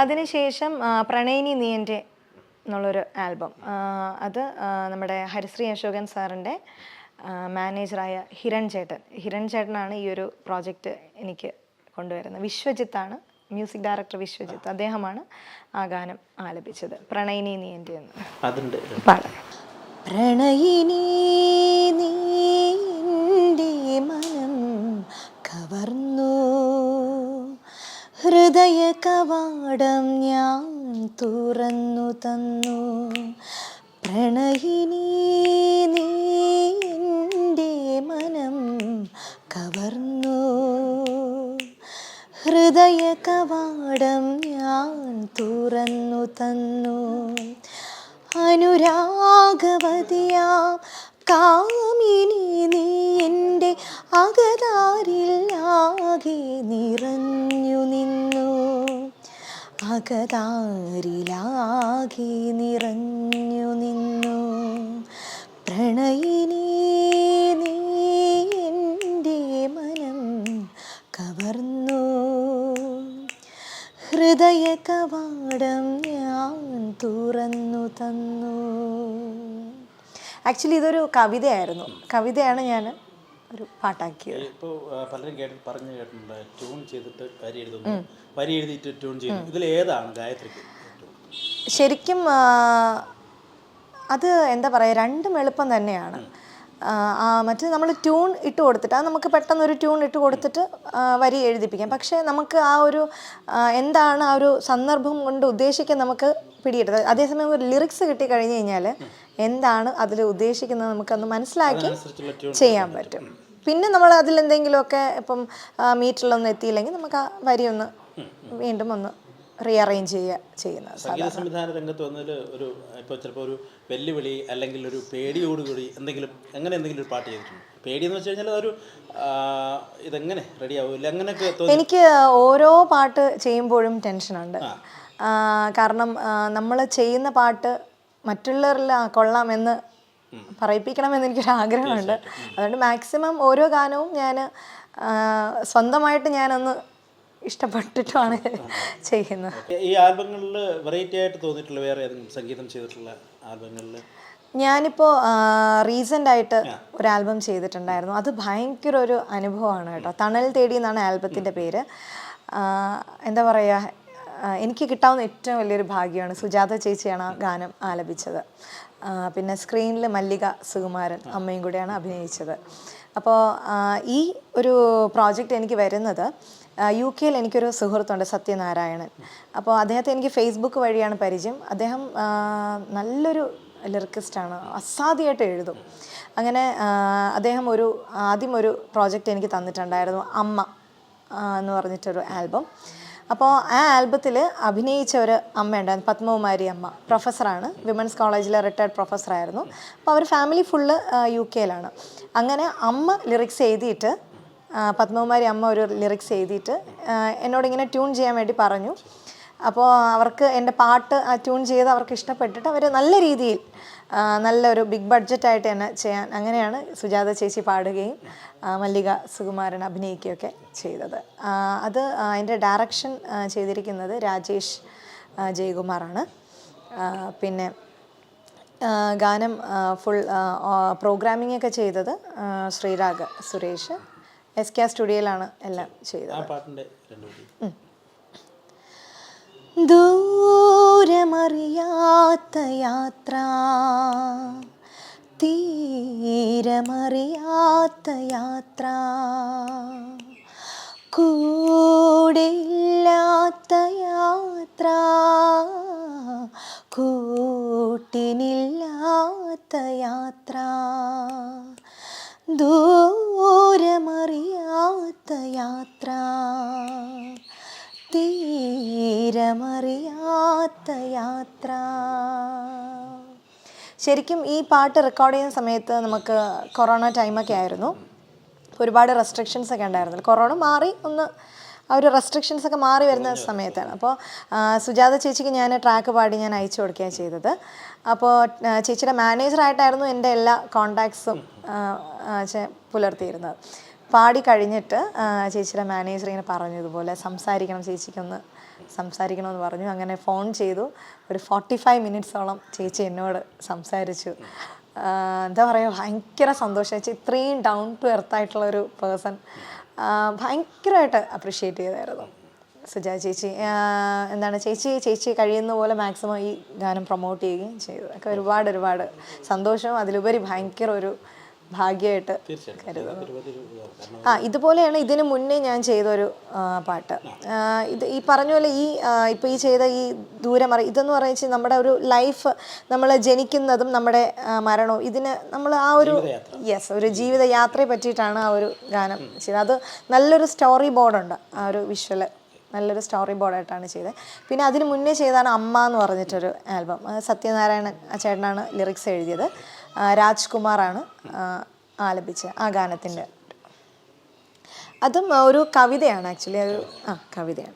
അതിനുശേഷം പ്രണയിനി നീ എന്റെ എന്നുള്ളൊരു ആൽബം. അത് നമ്മുടെ ഹരിശ്രീ അശോകൻ സാറിന്റെ മാനേജറായ ഹിരൺ ചേട്ടൻ. ഹിരൺ ചേട്ടനാണ് ഈ ഒരു പ്രോജക്റ്റ് എനിക്ക് കൊണ്ടുവരുന്നത്. വിശ്വജിത്താണ് മ്യൂസിക് ഡയറക്ടർ വിശ്വജിത്ത് അദ്ദേഹമാണ് ആ ഗാനം ആലപിച്ചത്. പ്രണയിനി നീ എന്റെ എന്ന്. പാടാം. പ്രണയിനി നീ മനം കവർന്നു. ഹൃദയ കവാടം ഞാൻ തുറന്നു തന്നു. പ്രണയിനി നീന്റെ മനം കവർന്നു. ഹൃദയ കവാടം ഞാൻ തുറന്നു തന്നു. അനുരാഗവതിയാ കാമിനി നീ എന്റെ അകതാരിലാകെ നിറഞ്ഞു നിന്നു. അകതാരിലാകെ നിറഞ്ഞു നിന്നു. പ്രണയിനി നീ മനം കവർന്നു. ഹൃദയ കവാടം ഞാൻ തുറന്നു തന്നു. ആക്ച്വലി ഇതൊരു കവിതയായിരുന്നു. കവിതയാണ് ഞാൻ ഒരു പാട്ടാക്കിയത്. ഇപ്പോൾ പലരും കേട്ട് പറഞ്ഞു കേട്ടിട്ടുണ്ട് ട്യൂൺ ചെയ്തിട്ട് വരി എഴുതുന്നു. വരി എഴുതിയിട്ട് ട്യൂൺ ചെയ്യുന്നു ഇതിൽ ഏതാണ് ഗായത്രിക്ക് ശരിക്കും അത് എന്താ പറയുക രണ്ടും എളുപ്പം തന്നെയാണ്. മറ്റേ നമ്മൾ ട്യൂൺ ഇട്ട് കൊടുത്തിട്ട് അത് നമുക്ക് പെട്ടെന്ന് ഒരു ട്യൂൺ ഇട്ട് കൊടുത്തിട്ട് വരി എഴുതിപ്പിക്കാം. പക്ഷേ നമുക്ക് ആ ഒരു എന്താണ് ആ ഒരു സന്ദർഭം കൊണ്ട് ഉദ്ദേശിക്കാൻ നമുക്ക് പിടിയിട്ടത് അതേസമയം ഒരു ലിറിക്സ് കിട്ടി കഴിഞ്ഞ് കഴിഞ്ഞാൽ എന്താണ് അതിൽ ഉദ്ദേശിക്കുന്നത് നമുക്കന്ന് മനസ്സിലാക്കി ചെയ്യാൻ പറ്റും. പിന്നെ നമ്മൾ അതിലെന്തെങ്കിലുമൊക്കെ ഇപ്പം മീറ്ററിലൊന്നും എത്തിയില്ലെങ്കിൽ നമുക്ക് ആ വരി ഒന്ന് വീണ്ടും ഒന്ന് റീഅറേഞ്ച് ചെയ്യുക ചെയ്യുന്നത് സംഗീത സംവിധാന രംഗത്ത് വന്നതിൽ ഒരു ഇപ്പോൾ ചിലപ്പോൾ ഒരു വെല്ലുവിളി അല്ലെങ്കിൽ ഒരു പേടിയോടുകൂടി എന്തെങ്കിലും അങ്ങനെ എന്തെങ്കിലും ഒരു പാട്ട് ചെയ്തിട്ടുണ്ട്. പേടിയെന്ന് വെച്ച് കഴിഞ്ഞാൽ ഒരു അങ്ങനെയൊക്കെ എനിക്ക് ഓരോ പാട്ട് ചെയ്യുമ്പോഴും ടെൻഷനുണ്ട് കാരണം നമ്മൾ ചെയ്യുന്ന പാട്ട് മറ്റുള്ളവരിൽ കൊള്ളാം എന്ന് പറയിപ്പിക്കണമെന്ന് എനിക്കൊരു ആഗ്രഹമുണ്ട്. അതുകൊണ്ട് മാക്സിമം ഓരോ ഗാനവും ഞാൻ സ്വന്തമായിട്ട് ഞാനൊന്ന് ഇഷ്ടപ്പെട്ടിട്ടാണ് ചെയ്യുന്നത്. ഈ ആൽബങ്ങളിൽ വെറൈറ്റി ആയിട്ട് തോന്നിയിട്ടുള്ള വേറെ ഏതെങ്കിലും സംഗീതം ചെയ്തിട്ടുള്ള ആൽബങ്ങളിൽ ഞാനിപ്പോൾ റീസെന്റ് ആയിട്ട് ഒരു ആൽബം ചെയ്തിട്ടുണ്ടായിരുന്നു. അത് ഭയങ്കര ഒരു അനുഭവമാണ് കേട്ടോ. തണൽ തേടി എന്നാണ് ആൽബത്തിന്റെ പേര്. എന്താ പറയുക എനിക്ക് കിട്ടാവുന്ന ഏറ്റവും വലിയൊരു ഭാഗ്യമാണ് സുജാത ചേച്ചിയാണ് ആ ഗാനം ആലപിച്ചത്. പിന്നെ സ്ക്രീനിൽ മല്ലിക സുകുമാരൻ അമ്മയും കൂടെയാണ് അഭിനയിച്ചത്. അപ്പോൾ ഈ ഒരു പ്രോജക്റ്റ് എനിക്ക് വരുന്നത് യു കെയിൽ എനിക്കൊരു സുഹൃത്തുണ്ട് സത്യനാരായണൻ. അപ്പോൾ അദ്ദേഹത്തെ എനിക്ക് ഫേസ്ബുക്ക് വഴിയാണ് പരിചയം. അദ്ദേഹം നല്ലൊരു ലിറിക്കിസ്റ്റാണ് അസാധ്യമായിട്ട് എഴുതും. അങ്ങനെ അദ്ദേഹം ഒരു ആദ്യം ഒരു പ്രോജക്റ്റ് എനിക്ക് തന്നിട്ടുണ്ടായിരുന്നു അമ്മ എന്ന് പറഞ്ഞിട്ടൊരു ആൽബം. അപ്പോൾ ആ ആൽബത്തിൽ അഭിനയിച്ച ഒരു അമ്മയുണ്ടായിരുന്നു പത്മകുമാരി അമ്മ. പ്രൊഫസറാണ്. വിമൻസ് കോളേജിലെ റിട്ടയർഡ് പ്രൊഫസറായിരുന്നു. അപ്പോൾ അവർ ഫാമിലി ഫുള്ള് യു കെയിലാണ് അങ്ങനെ അമ്മ ലിറിക്സ് എഴുതിയിട്ട് പത്മകുമാരി അമ്മ ഒരു ലിറിക്സ് എഴുതിയിട്ട് എന്നോടിങ്ങനെ ട്യൂൺ ചെയ്യാൻ വേണ്ടി പറഞ്ഞു. അപ്പോൾ അവർക്ക് എന്റെ പാട്ട് ട്യൂൺ ചെയ്ത് അവർക്ക് ഇഷ്ടപ്പെട്ടിട്ട് അവർ നല്ല രീതിയിൽ നല്ലൊരു ബിഗ് ബഡ്ജറ്റായിട്ട് തന്നെ ചെയ്യാൻ അങ്ങനെയാണ് സുജാത ചേച്ചി പാടുകയും മല്ലിക സുകുമാരൻ അഭിനയിക്കുകയൊക്കെ ചെയ്തത്. അത് അതിന്റെ ഡയറക്ഷൻ ചെയ്തിരിക്കുന്നത് രാജേഷ് ജയകുമാറാണ്. പിന്നെ ഗാനം ഫുൾ പ്രോഗ്രാമിംഗ് ഒക്കെ ചെയ്തത് ശ്രീരാഗ് സുരേഷ്. എസ് കെ സ്റ്റുഡിയോയിലാണ് എല്ലാം ചെയ്തത് ആ പാട്ടിന്റെ രണ്ടു വരി ദൂരമറിയാത്ത യാത്ര തീരമറിയാത്ത യാത്ര കൂടില്ലാത്ത യാത്ര കൂട്ടിനില്ലാത്ത യാത്ര ദൂരമറിയാത്ത യാത്ര. തീരമറിയാത്ത യാത്ര. ശരിക്കും ഈ പാട്ട് റെക്കോർഡ് ചെയ്യുന്ന സമയത്ത് നമുക്ക് കൊറോണ ടൈമൊക്കെ ആയിരുന്നു. ഒരുപാട് റെസ്ട്രിക്ഷൻസ് ഒക്കെ ഉണ്ടായിരുന്നു. കൊറോണ മാറി ഒന്ന് ആ ഒരു റെസ്ട്രിക്ഷൻസ് ഒക്കെ മാറി വരുന്ന സമയത്താണ്. അപ്പോൾ സുജാത ചേച്ചിക്ക് ഞാൻ ട്രാക്ക് പാടി ഞാൻ അയച്ചു കൊടുക്കുകയാണ് ചെയ്തത്. അപ്പോൾ ചേച്ചിയുടെ മാനേജറായിട്ടായിരുന്നു എന്റെ എല്ലാ കോണ്ടാക്ട്സും പുലർത്തിയിരുന്നത്. പാടി കഴിഞ്ഞിട്ട് ചേച്ചിയുടെ മാനേജർ ഇങ്ങനെ പറഞ്ഞു ഇതുപോലെ സംസാരിക്കണം ചേച്ചിക്കൊന്ന് സംസാരിക്കണമെന്ന് പറഞ്ഞു. അങ്ങനെ ഫോൺ ചെയ്തു. ഒരു ഫോർട്ടി ഫൈവ് മിനിറ്റ്സോളം ചേച്ചി എന്നോട് സംസാരിച്ചു. എന്താ പറയുക ഭയങ്കര സന്തോഷം. ചേച്ചി ഇത്രയും ഡൗൺ ടു എർത്ത് ആയിട്ടുള്ള ഒരു പേഴ്സൺ ഭയങ്കരമായിട്ട് അപ്രിഷ്യേറ്റ് ചെയ്തായിരുന്നു. സുജാ ചേച്ചി എന്താണ് ചേച്ചി ചേച്ചി കഴിയുന്ന പോലെ മാക്സിമം ഈ ഗാനം പ്രൊമോട്ട് ചെയ്യുകയും ചെയ്തു. ഒക്കെ ഒരുപാട് ഒരുപാട് സന്തോഷം. അതിലുപരി ഭയങ്കര ഒരു ഭാഗ്യമായിട്ട് കരുതുന്നു. ആ ഇതുപോലെയാണ് ഇതിനു മുന്നേ ഞാൻ ചെയ്തൊരു പാട്ട്. ഇത് ഈ പറഞ്ഞ പോലെ ഈ ഇപ്പോൾ ഈ ചെയ്ത ഈ ദൂരം ദൂരമറി ഇതെന്ന് പറയുന്നത് നമ്മുടെ ഒരു ലൈഫ് നമ്മൾ ജനിക്കുന്നതും നമ്മുടെ മരണവും ഇതിന് നമ്മൾ ആ ഒരു യെസ് ഒരു ജീവിത യാത്രയെ പറ്റിയിട്ടാണ് ആ ഒരു ഗാനം ചെയ്തത്. അത് നല്ലൊരു സ്റ്റോറി ബോർഡുണ്ട് ആ ഒരു വിഷ്വൽ നല്ലൊരു സ്റ്റോറി ബോർഡായിട്ടാണ് ചെയ്തത്. പിന്നെ അതിന് മുന്നേ ചെയ്താണ് അമ്മ എന്ന് പറഞ്ഞിട്ടൊരു ആൽബം സത്യനാരായണൻ ചേട്ടനാണ് ലിറിക്സ് എഴുതിയത്. രാജ്കുമാറാണ് ആലപിച്ച ആ ഗാനത്തിന്റെ അതും ഒരു കവിതയാണ് ആക്ച്വലി ഒരു ആ കവിതയാണ്.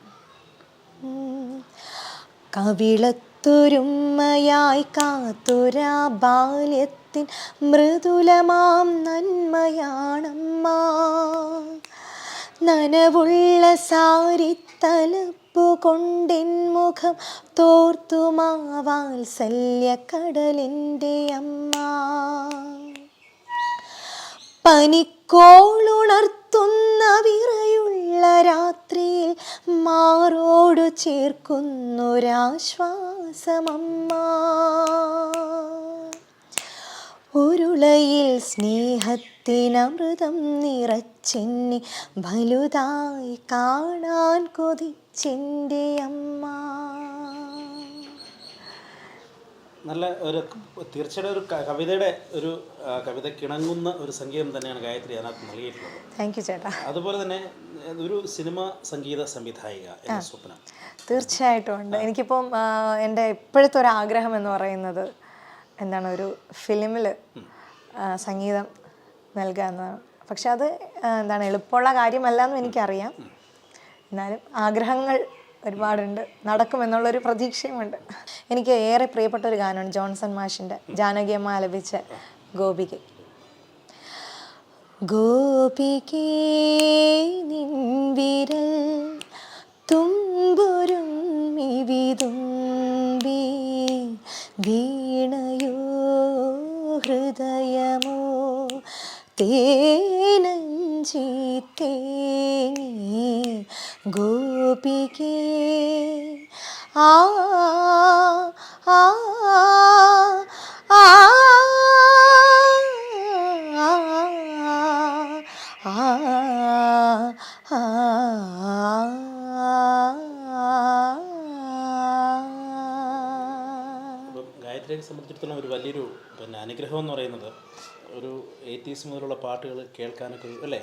കവിളത്തൊരുമ്മയായി കാത്തുരാ ബാല്യത്തിൻ മൃദുലമാം നന്മയാണമ്മ നനവുള്ള സാരിത്തലപ്പു കൊണ്ടെൻ മുഖം തോർത്തുമാവാത്സല്യക്കടലിന്റെ വാത്സല്യ കടലിന്റെ അമ്മ. പനിക്കോളുണർത്തുന്ന വിറയുള്ള രാത്രിയിൽ മാറോടു ചേർക്കുന്നൊരാശ്വാസമമ്മ ഉരുളയിൽ സ്നേഹത്തിനമൃതം നിറച്ചെന്നെ വലുതായി കാണാൻ കൊതിച്ചെന്റെ അമ്മ നല്ല ഒരു തീർച്ചയായിട്ടും ഒരു കവിതയുടെ ഒരു കവിത കിണങ്ങുന്ന ഒരു സംഗീതം തന്നെയാണ് ഗായത്രി അതിനകത്ത് നൽകിയിട്ടുള്ളത്. താങ്ക് യു ചേട്ടാ. അതുപോലെ തന്നെ ഒരു സിനിമ സംഗീത സംവിധായിക എന്ന സ്വപ്നം. തീർച്ചയായിട്ടും ഉണ്ട്. എനിക്കിപ്പം എന്റെ ഇപ്പോഴത്തെ ഒരു ആഗ്രഹം എന്ന് പറയുന്നത് എന്താണ് ഒരു ഫിലിമിൽ സംഗീതം നൽകുക എന്നതാണ് പക്ഷെ അത് എന്താണ് എളുപ്പമുള്ള കാര്യമല്ല എന്നും എനിക്കറിയാം. എന്നാലും ആഗ്രഹങ്ങൾ ഒരുപാടുണ്ട്. നടക്കുമെന്നുള്ളൊരു പ്രതീക്ഷയുമുണ്ട്. എനിക്ക് ഏറെ പ്രിയപ്പെട്ട ഒരു ഗാനമാണ് ജോൺസൺ മാഷിന്റെ ജാനകിയമ്മ ആലപിച്ച ഗോപിക. ഗോപികേ തുമ്പുരും മിവിതുമ്പി വീണയോ ഹൃദയമോ തേനഞ്ചി തേങ്ങി ഗോപികേ ആ ആ ആ ഗായത്രിയെ സംബന്ധിച്ചിടത്തോളം ഒരു വലിയൊരു പിന്നെ അനുഗ്രഹം എന്ന് പറയുന്നത് ഒരു എയ്റ്റീസ് മുതലുള്ള പാട്ടുകൾ കേൾക്കാനൊക്കെ അല്ലേ.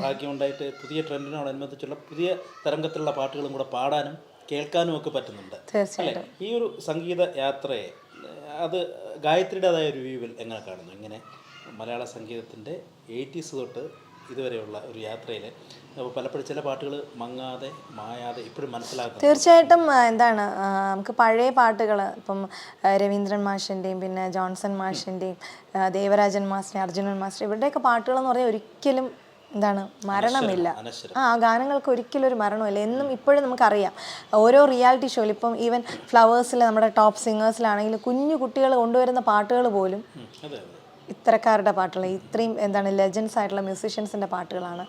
ഭാഗ്യമുണ്ടായിട്ട് പുതിയ ട്രെൻഡിനോടനുബന്ധിച്ചുള്ള പുതിയ തരംഗത്തിലുള്ള പാട്ടുകളും കൂടെ പാടാനും കേൾക്കാനും ഒക്കെ പറ്റുന്നുണ്ട്. അല്ലേ? ഈ ഒരു സംഗീത യാത്രയെ അത് ഗായത്രിയുടേതായ ഒരു വ്യൂവിൽ എങ്ങനെ കാണുന്നു? ഇങ്ങനെ മലയാള സംഗീതത്തിന്റെ എയ്റ്റീസ് തൊട്ട് ഇതുവരെയുള്ള ഒരു യാത്രയിൽ പലപ്പോഴും ചില പാട്ടുകൾ മങ്ങാതെ മായാതെ ഇപ്പോഴും മനസ്സിലാക്കും തീർച്ചയായിട്ടും എന്താണ് നമുക്ക് പഴയ പാട്ടുകൾ ഇപ്പം രവീന്ദ്രൻ മാഷിന്റെയും പിന്നെ ജോൺസൺ മാഷിന്റെയും ദേവരാജൻ മാസ്റ്റർ അർജുനൻ മാസ്റ്റർ ഇവരുടെയൊക്കെ പാട്ടുകൾ എന്ന് പറഞ്ഞാൽ ഒരിക്കലും എന്താണ് മരണമില്ല. ആ ഗാനങ്ങൾക്ക് ഒരിക്കലും ഒരു മരണമില്ല എന്നും ഇപ്പോഴും നമുക്കറിയാം. ഓരോ റിയാലിറ്റി ഷോയിൽ ഇപ്പം ഈവൻ ഫ്ലവേഴ്സിൽ നമ്മുടെ ടോപ്പ് സിംഗേഴ്സിലാണെങ്കിലും കുഞ്ഞു കുട്ടികൾ കൊണ്ടുവരുന്ന പാട്ടുകൾ പോലും ഇത്തരക്കാരുടെ പാട്ടുകൾ ഇത്രയും എന്താണ് ലെജൻസ് ആയിട്ടുള്ള മ്യൂസീഷ്യൻസിന്റെ പാട്ടുകളാണ്.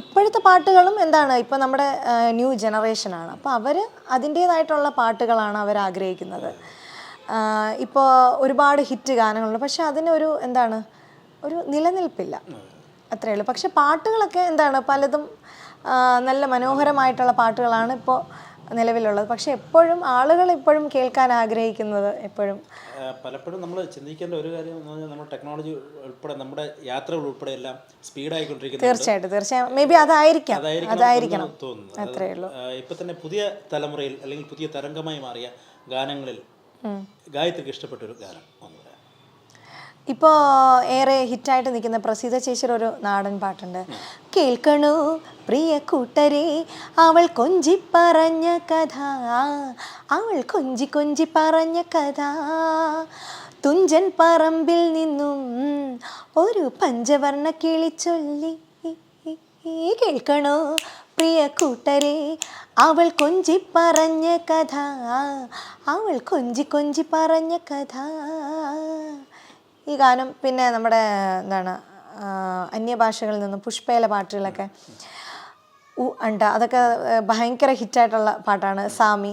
ഇപ്പോഴത്തെ പാട്ടുകളും എന്താണ് ഇപ്പോൾ നമ്മുടെ ന്യൂ ജനറേഷനാണ് അപ്പോൾ അവർ അതിന്റേതായിട്ടുള്ള പാട്ടുകളാണ് അവർ ആഗ്രഹിക്കുന്നത്. ഇപ്പോൾ ഒരുപാട് ഹിറ്റ് ഗാനങ്ങളുണ്ട്. പക്ഷെ അതിനൊരു എന്താണ് ഒരു നിലനിൽപ്പില്ല. അത്രയേ ഉള്ളൂ. പക്ഷെ പാട്ടുകളൊക്കെ എന്താണ് പലതും നല്ല മനോഹരമായിട്ടുള്ള പാട്ടുകളാണ് ഇപ്പോൾ നിലവിലുള്ളത്. പക്ഷെ എപ്പോഴും ആളുകൾ എപ്പോഴും കേൾക്കാൻ ആഗ്രഹിക്കുന്നത് എപ്പോഴും. പലപ്പോഴും നമ്മൾ ചിന്തിക്കേണ്ട ഒരു കാര്യം എന്ന് പറഞ്ഞാൽ നമ്മുടെ ടെക്നോളജി ഉൾപ്പെടെ നമ്മുടെ യാത്രകൾ ഉൾപ്പെടെ എല്ലാം സ്പീഡായിക്കൊണ്ടിരിക്കുന്നത് തീർച്ചയായിട്ടും തീർച്ചയായും. മേ ബി അതായിരിക്കാം അതായിരിക്കണം തോന്നുന്നു. അത്രേ ഉള്ളൂ. ഇപ്പൊ തന്നെ പുതിയ തലമുറയിൽ അല്ലെങ്കിൽ പുതിയ തരംഗമായി മാറിയ ഗാനങ്ങളിൽ ഗായത്രിക്ക് ഇഷ്ടപ്പെട്ട ഒരു ഗാനം. ഇപ്പോൾ ഏറെ ഹിറ്റായിട്ട് നിൽക്കുന്ന പ്രസീത ചേച്ചിയുടെ ഒരു നാടൻ പാട്ടുണ്ട്. കേൾക്കണു പ്രിയ കൂട്ടരെ അവൾ കൊഞ്ചി പറഞ്ഞ കഥ. അവൾ കൊഞ്ചി കൊഞ്ചി പറഞ്ഞ കഥ. തുഞ്ചൻ പറമ്പിൽ നിന്നും ഒരു പഞ്ചവർണ കിളി ചൊല്ലി. കേൾക്കണോ പ്രിയ കൂട്ടരെ അവൾ കൊഞ്ചി പറഞ്ഞ കഥ. അവൾ കൊഞ്ചി കൊഞ്ചി പറഞ്ഞ കഥ. ഈ ഗാനം പിന്നെ നമ്മുടെ എന്താണ് അന്യഭാഷകളിൽ നിന്നും പുഷ്പയിലെ പാട്ടുകളൊക്കെ ഉ അണ്ട അതൊക്കെ ഭയങ്കര ഹിറ്റായിട്ടുള്ള പാട്ടാണ്. സാമി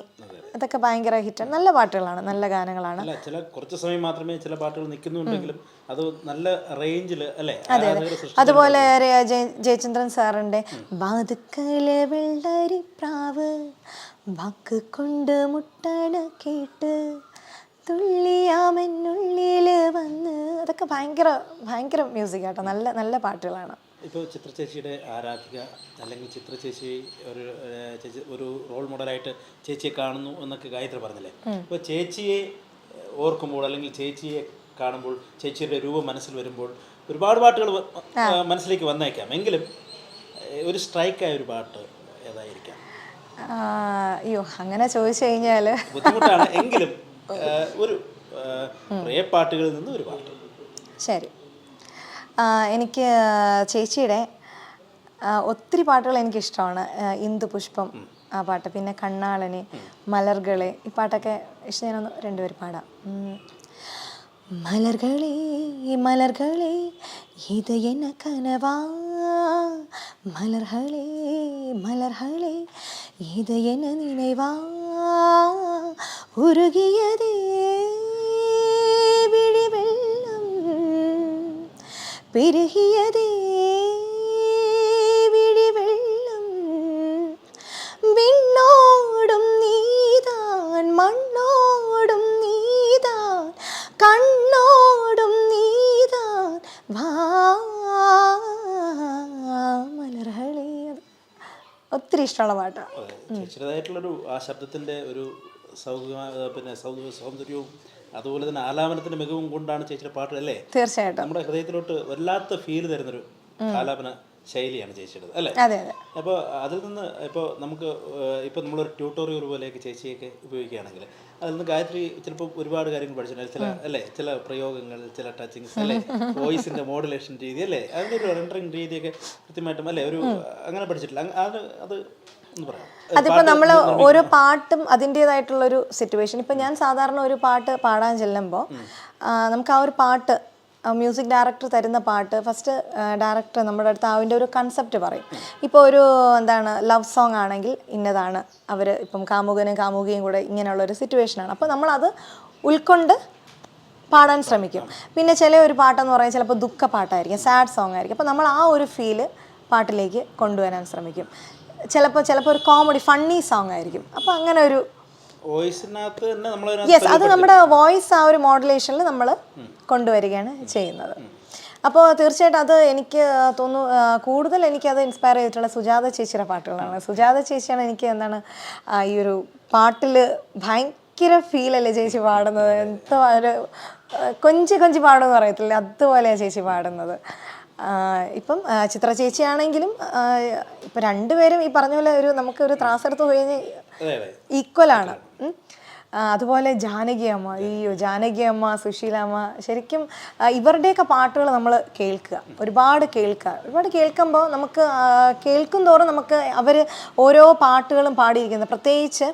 അതൊക്കെ ഭയങ്കര ഹിറ്റ് നല്ല പാട്ടുകളാണ് നല്ല ഗാനങ്ങളാണ്. ചില കുറച്ച് സമയം മാത്രമേ ചില പാട്ടുകൾ നിൽക്കുന്നുണ്ടെങ്കിലും അത് നല്ല റേഞ്ചിൽ അല്ലേ? അതെ അതെ. അതുപോലെ ജയചന്ദ്രൻ സാറിന്റെ വാതുക്കലെ വെള്ളരി പ്രാവ് വാക്ക് കൊണ്ട് മുട്ടണ കേട്ട് തുള്ളിയാമെന്നുള്ളിൽ വന്ന് അതൊക്കെ ഭയങ്കര ഭയങ്കര മ്യൂസിക് ആട്ടോ. നല്ല നല്ല പാട്ടുകളാണ്. ഇപ്പോൾ ചിത്രചേച്ചിയുടെ ആരാധിക അല്ലെങ്കിൽ ചിത്ര ചേച്ചി ഒരു ചേച്ചി ഒരു റോൾ മോഡലായിട്ട് ചേച്ചിയെ കാണുന്നു എന്നൊക്കെ ഗായത്രി പറഞ്ഞില്ലേ? ഇപ്പോൾ ചേച്ചിയെ ഓർക്കുമ്പോൾ അല്ലെങ്കിൽ ചേച്ചിയെ കാണുമ്പോൾ ചേച്ചിയുടെ രൂപം മനസ്സിൽ വരുമ്പോൾ ഒരുപാട് പാട്ടുകൾ മനസ്സിലേക്ക് വന്നേക്കാം. എങ്കിലും ഒരു സ്ട്രൈക്കായ ഒരു പാട്ട് ഏതായിരിക്കാം? അയ്യോ അങ്ങനെ ചോദിച്ചു കഴിഞ്ഞാൽ ബുദ്ധിമുട്ടാണ്. എങ്കിലും ഒരു കുറേ പാട്ടുകളിൽ നിന്ന് ഒരു പാട്ട്. ശരി. എനിക്ക് ചേച്ചിയുടെ ഒത്തിരി പാട്ടുകൾ എനിക്ക് ഇഷ്ടമാണ് ഇന്ദു പുഷ്പം ആ പാട്ട് പിന്നെ കണ്ണാളന് മലർകളെ ഈ പാട്ടൊക്കെ ഇഷ്ടം ഞാനൊന്ന് രണ്ടുപേർ പാടാം. ഉം. മലർകളെ മലർകളെ ഇത് എന്ന കനവാ. മലർകളെ മലർകളെ ഇത് എന്ന നിனைவா ഉരുകിയതേ വിഴി വെള്ളം പെരുകിയതേ വിണ്ണോടും നീതാൻ മണ്ണോടും നീതാൻ കണ്ണോടും നീതാൻ വാ ഒത്തിരി ഇഷ്ടമുള്ള പാട്ടാണ്. അതെ ആ ശബ്ദത്തിന്റെ ഒരു പിന്നെ സൗന്ദര്യവും അതുപോലെ തന്നെ ആലാപനത്തിന്റെ മികവും കൊണ്ടാണ് ചേച്ചിയുടെ പാട്ട് അല്ലേ? തീർച്ചയായിട്ടും. നമ്മുടെ ഹൃദയത്തിലോട്ട് വല്ലാത്ത ഫീൽ തരുന്നൊരു ആലാപന ശൈലിയാണ് ചേച്ചിയുടേത് അല്ലേ? അപ്പോൾ അതിൽ നിന്ന് ഇപ്പോൾ നമുക്ക് ഇപ്പോൾ നമ്മളൊരു ട്യൂട്ടോറിയൽ പോലെയൊക്കെ ചേച്ചിയൊക്കെ ഉപയോഗിക്കുകയാണെങ്കിൽ അതിൽ നിന്ന് ഗായത്രി ചിലപ്പോൾ ഒരുപാട് കാര്യങ്ങൾ പഠിച്ചിട്ടുണ്ട്. ചില അല്ലേ? ചില പ്രയോഗങ്ങൾ ചില ടച്ചിങ്സ് അല്ലേ? വോയിസിന്റെ മോഡുലേഷൻ രീതി അല്ലേ? അതിന്റെ ഒരു റെൻഡറിങ് രീതിയൊക്കെ കൃത്യമായിട്ടും അല്ലേ? ഒരു അങ്ങനെ പഠിച്ചിട്ടില്ല. അത് അത് അതിപ്പോൾ നമ്മൾ ഒരു പാട്ടും അതിന്റേതായിട്ടുള്ളൊരു സിറ്റുവേഷൻ ഇപ്പം ഞാൻ സാധാരണ ഒരു പാട്ട് പാടാൻ ചെല്ലുമ്പോൾ നമുക്ക് ആ ഒരു പാട്ട് മ്യൂസിക് ഡയറക്ടർ തരുന്ന പാട്ട് ഫസ്റ്റ് ഡയറക്ടർ നമ്മുടെ അടുത്ത് അതിന്റെ ഒരു കൺസെപ്റ്റ് പറയും. ഇപ്പോൾ ഒരു എന്താണ് ലവ് സോങ് ആണെങ്കിൽ ഇന്നതാണ് അവർ ഇപ്പം കാമുകനും കാമുകിയും കൂടെ ഇങ്ങനെയുള്ള ഒരു സിറ്റുവേഷനാണ് അപ്പോൾ നമ്മളത് ഉൾക്കൊണ്ട് പാടാൻ ശ്രമിക്കും. പിന്നെ ചില ഒരു പാട്ടെന്ന് പറഞ്ഞാൽ ചിലപ്പോൾ ദുഃഖ പാട്ടായിരിക്കും സാഡ് സോങ് ആയിരിക്കും. അപ്പോൾ നമ്മൾ ആ ഒരു ഫീൽ പാട്ടിലേക്ക് കൊണ്ടുവരാൻ ശ്രമിക്കും. ചിലപ്പോൾ ചിലപ്പോൾ ഒരു കോമഡി ഫണ്ണി സോങ് ആയിരിക്കും. അപ്പോൾ അങ്ങനെ ഒരു യെസ് അത് നമ്മുടെ വോയിസ് ആ ഒരു മോഡുലേഷനിൽ നമ്മൾ കൊണ്ടുവരികയാണ് ചെയ്യുന്നത്. അപ്പോൾ തീർച്ചയായിട്ടും അത് എനിക്ക് തോന്നുന്നു കൂടുതൽ എനിക്കത് ഇൻസ്പയർ ചെയ്തിട്ടുള്ള സുജാത ചേച്ചിയുടെ പാട്ടുകളാണ്. സുജാത ചേച്ചിയാണ് എനിക്ക് എന്താണ് ഈ ഒരു പാട്ടിൽ ഭയങ്കര ഫീലല്ലേ ചേച്ചി പാടുന്നത്? എന്തോ ഒരു കൊഞ്ചി കൊഞ്ചി പാടുമെന്ന് പറയത്തില്ലേ? അതുപോലെയാണ് ചേച്ചി പാടുന്നത്. ഇപ്പം ചിത്ര ചേച്ചിയാണെങ്കിലും ഇപ്പം രണ്ടുപേരും ഈ പറഞ്ഞ പോലെ ഒരു നമുക്ക് ഒരു ത്രാസെടുത്ത് പോയി കഴിഞ്ഞാൽ അതെ ആണ്. ഈക്വലാണ് അതുപോലെ ജാനകി അമ്മ അയ്യോ ജാനകി. അമ്മ സുശീല അമ്മ ശരിക്കും ഇവരുടെയൊക്കെ പാട്ടുകൾ നമ്മൾ കേൾക്കുക. ഒരുപാട് കേൾക്കുക. ഒരുപാട് കേൾക്കുമ്പോൾ നമുക്ക് കേൾക്കും തോറും നമുക്ക് അവർ ഓരോ പാട്ടുകളും പാടിയിരിക്കുന്നത് പ്രത്യേകിച്ച്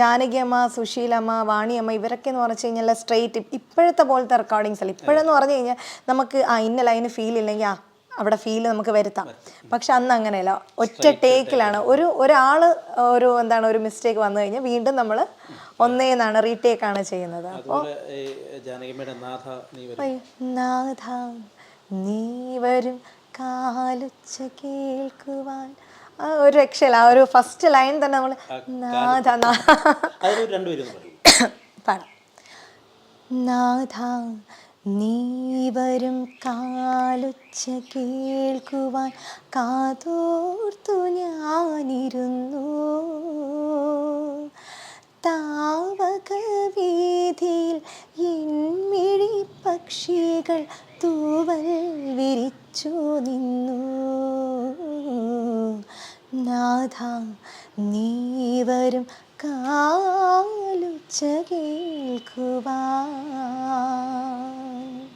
ജാനകി അമ്മ സുശീല അമ്മ വാണി അമ്മ ഇവരൊക്കെ എന്ന് പറഞ്ഞു കഴിഞ്ഞാൽ സ്ട്രെയിറ്റ് ഇപ്പോഴത്തെ പോലത്തെ റെക്കോർഡിങ്സ് അല്ല. ഇപ്പോഴെന്ന് പറഞ്ഞു കഴിഞ്ഞാൽ നമുക്ക് ആ ഇന്ന ലൈന് ഫീൽ ഇല്ലെങ്കിൽ ആ അവിടെ ഫീൽ നമുക്ക് വരുത്താം. പക്ഷെ അന്ന് അങ്ങനെയല്ല. ഒറ്റ ടേക്കിലാണ് ഒരു ഒരാൾ ഒരു എന്താണ് ഒരു മിസ്റ്റേക്ക് വന്നു കഴിഞ്ഞാൽ വീണ്ടും നമ്മൾ ഒന്നേന്നാണ് റീടേക്ക് ആണ് ചെയ്യുന്നത്. അപ്പോൾ നാഥ നീ വരും. കാലുച്ച കേൾക്കുവാൻ. ഒരു രക്ഷയില്ല. ആ ഒരു ഫസ്റ്റ് ലൈൻ തന്നെ നമ്മൾ നാഥ നാഥ. (coughs) പാടാം. നാഥ നീ വരും കാലൊച്ച കേൾക്കുവാൻ കാതോർത്തു ഞാനിരുന്നു. താവക വീതിയിൽ എൻമിഴി പക്ഷികൾ തൂവൽ വിരിച്ചു നിന്നു. നാഥ നീ വരും കാലുച്ച കേൾക്കുവാൻ